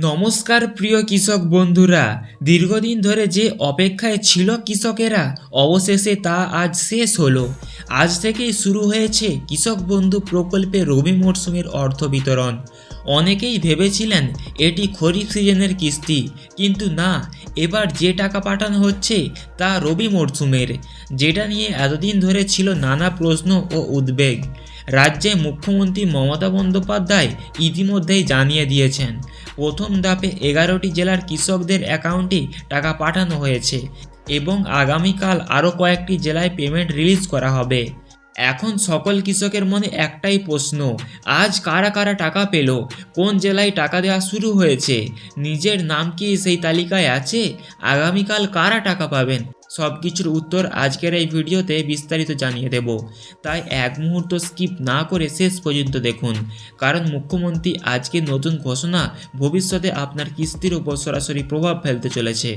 নমস্কার, প্রিয় কৃষক বন্ধুরা। দীর্ঘদিন ধরে যে অপেক্ষায় ছিল কৃষকেরা, অবশেষে তা আজ শেষ হলো। আজ থেকেই শুরু হয়েছে কৃষক বন্ধু প্রকল্পে রবি মরশুমের অর্থ বিতরণ। অনেকেই ভেবেছিলেন এটি খরিফ সিজনের কিস্তি, কিন্তু না, এবার যে টাকা পাঠানো হচ্ছে তা রবি মরশুমের যেটা নিয়ে এতদিন ধরে ছিল নানা প্রশ্ন ও উদ্বেগ। রাজ্যে মুখ্যমন্ত্রী মমতা বন্দ্যোপাধ্যায় ইতিমধ্যেই জানিয়ে দিয়েছেন, প্রথম ধাপে এগারোটি জেলার কৃষকদের অ্যাকাউন্টে টাকা পাঠানো হয়েছে এবং আগামীকাল আরও কয়েকটি জেলায় পেমেন্ট রিলিজ করা হবে। এখন সকল কৃষকের মনে একটাই প্রশ্ন, আজ কারা কারা টাকা পেল? কোন জেলায় টাকা দেওয়া শুরু হয়েছে? নিজের নাম কি সেই তালিকায় আছে? আগামীকাল কারা টাকা পাবেন? সব কিছুর উত্তর আজকের এই ভিডিওতে বিস্তারিত জানিয়ে দেব। তাই এক মুহূর্ত স্কিপ না করে শেষ পর্যন্ত দেখুন। কারণ মুখ্যমন্ত্রী আজকে নতুন ঘোষণা ভবিষ্যতে আপনার কিস্তির উপর সরাসরি প্রভাব ফেলতে চলেছে।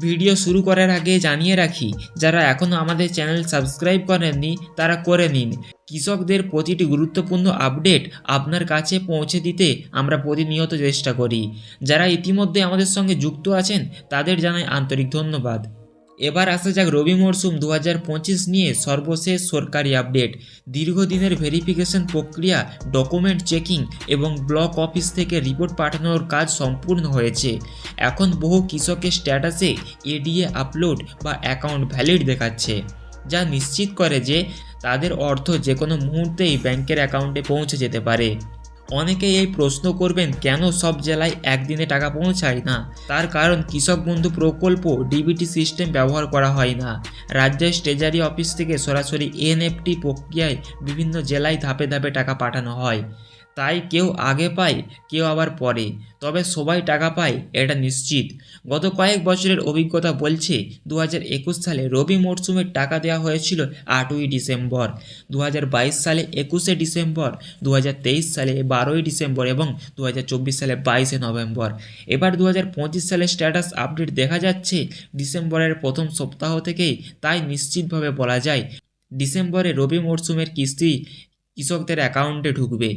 ভিডিও শুরু করার আগে জানিয়ে রাখি, যারা এখনও আমাদের চ্যানেল সাবস্ক্রাইব করেননি, তারা করে নিন। কৃষকদের প্রতিটি গুরুত্বপূর্ণ আপডেট আপনার কাছে পৌঁছে দিতে আমরা প্রতিনিয়ত চেষ্টা করি। যারা ইতিমধ্যে আমাদের সঙ্গে যুক্ত আছেন, তাদের জানাই আন্তরিক ধন্যবাদ। এবার আসা যাক রবি মরশুম দু হাজার পঁচিশ নিয়ে সর্বশেষ সরকারি আপডেট। দীর্ঘদিনের ভেরিফিকেশন প্রক্রিয়া, ডকুমেন্ট চেকিং এবং ব্লক অফিস থেকে রিপোর্ট পাঠানোর কাজ সম্পূর্ণ হয়েছে। এখন বহু কৃষকের স্ট্যাটাসে এডিএ আপলোড বা অ্যাকাউন্ট ভ্যালিড দেখাচ্ছে, যা নিশ্চিত করে যে তাদের অর্থ যে কোনো মুহূর্তেই ব্যাংকের অ্যাকাউন্টে পৌঁছে যেতে পারে। অনেকেই এই প্রশ্ন করবেন, কেন সব জেলায় একদিনে টাকা পৌঁছায় না? তার কারণ কৃষক বন্ধু প্রকল্প ডিবিটি সিস্টেম ব্যবহার করা হয় না। রাজ্যের ট্রেজারি অফিস থেকে সরাসরি এনএফটি প্রক্রিয়ায় বিভিন্ন জেলায় ধাপে ধাপে টাকা পাঠানো হয়। তাই কেউ আগে পায়, কেউ আবার পরে। তবে সবাই টাকা পায়, এটা নিশ্চিত। গত কয়েক বছরের অভিজ্ঞতা বলছে দু সালে রবি মরশুমের টাকা দেওয়া হয়েছিল আটই ডিসেম্বর দু হাজার বাইশ সালে একুশে ডিসেম্বর দু হাজার তেইশ সালে বারোই ডিসেম্বর এবং দু হাজার চব্বিশ সালে বাইশে নভেম্বর। এবার দু সালে স্ট্যাটাস আপডেট দেখা যাচ্ছে, ডিসেম্বরের প্রথম সপ্তাহ থেকেই, তাই নিশ্চিতভাবে বলা যায়, ডিসেম্বরে রবি মরশুমের কিস্তি কৃষকদের অ্যাকাউন্টে ঢুকবে।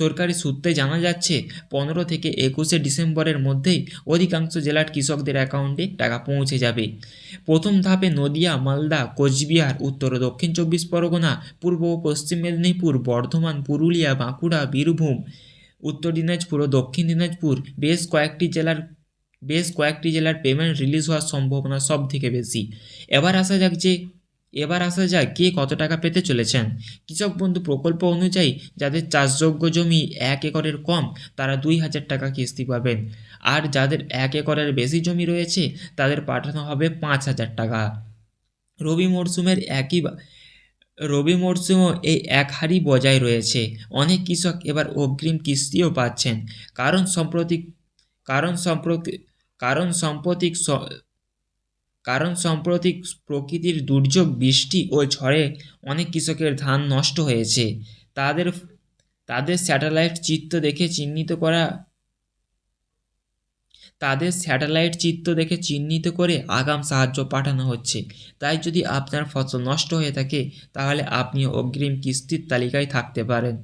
সরকারি সূত্রে জানা যাচ্ছে, পনেরো থেকে একুশে ডিসেম্বরের মধ্যেই অধিকাংশ জেলার কৃষকদের অ্যাকাউন্টে টাকা পৌঁছে যাবে। প্রথম ধাপে নদিয়া, মালদা, কোচবিহার, উত্তর ও দক্ষিণ চব্বিশ পরগনা, পূর্ব ও পশ্চিম মেদিনীপুর, বর্ধমান, পুরুলিয়া, বাঁকুড়া, বীরভূম, উত্তর দিনাজপুর ও দক্ষিণ দিনাজপুর বেশ কয়েকটি জেলার, বেশ কয়েকটি জেলার পেমেন্ট রিলিজ হওয়ার সম্ভাবনা সব থেকে বেশি। এবার আসা যাক যে এবার আসা যাক কে কত টাকা পেতে চলেছেন। কৃষক বন্ধু প্রকল্প অনুযায়ী যাদের চাষযোগ্য জমি এক একরের কম, তারা দুই হাজার টাকা কিস্তি পাবেন। আর যাদের এক একরের বেশি জমি রয়েছে, তাদের পাঠানো হবে পাঁচ হাজার টাকা। রবি মরশুমের একই রবি মরশুমও এই এক হারই বজায় রয়েছে। অনেক কৃষক এবার অগ্রিম কিস্তিও পাচ্ছেন। কারণ সম্প্রতি কারণ সম্প্রতি কারণ সাম্প্রতিক কারণ সাম্প্রতিক প্রকৃতির দুর্যোগ, বৃষ্টি ও ঝড়ে অনেক কৃষকের ধান নষ্ট হয়েছে। তাদের তাদের স্যাটেলাইট চিত্র দেখে চিহ্নিত করা, তাদের স্যাটেলাইট চিত্র দেখে চিহ্নিত করে আগাম সাহায্য পাঠানো হচ্ছে। তাই যদি আপনার ফসল নষ্ট হয়ে থাকে, তাহলে আপনি অগ্রিম কিস্তির তালিকায় থাকতে পারেন।